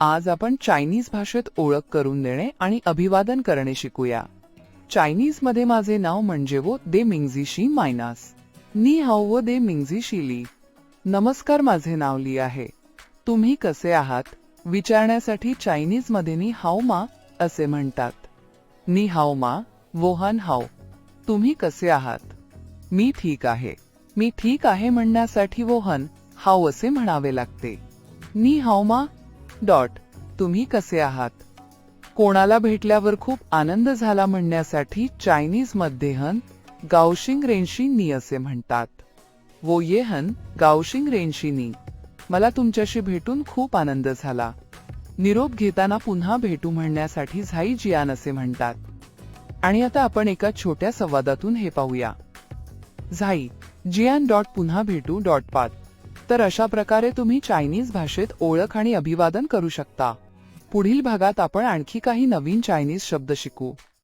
आज आपण चायनीज भाषेत ओळख करून देणे आणि अभिवादन करणे शिकूया. चायनीजमध्ये माझे नाव म्हणजे वो दे मिंगझीशी मायनास. नी हाव वो दे मिंगझीशी ली. नमस्कार माझे नाव ली आहे. तुम्ही कसे आहात? विचारण्यासाठी चायनीजमध्ये नी हाव मा असे म्हणतात. नी हाव मा वोहन हाव. तुम्ही कसे आहात? मी ठीक आहे. मी ठीक आहे म्हणण्यासाठी वोहन हाव असे म्हणावे लागते. नी हाव मा डॉट तुम्ही कसे आहात? कोणाला भेटल्यावर खूप आनंद झाला म्हणण्यासाठी चायनीजमध्ये हन गावशिंग रेन्शी असे म्हणतात. वो ये हन गावशिंग रेन्शी मला तुमच्याशी भेटून खूप आनंद झाला. निरोप घेताना पुन्हा भेटू म्हणण्यासाठी झाई जियान असे म्हणतात. आणि आता आपण एका छोट्या संवादातून हे पाहूया. झाई जियान डॉट पुन्हा भेटू डॉट पाच. तर अशा प्रकारे तुम्ही चायनीज भाषेत ओळख आणि अभिवादन करू शकता. पुढील भागात आपण आणखी काही नवीन चायनीज शब्द शिकू.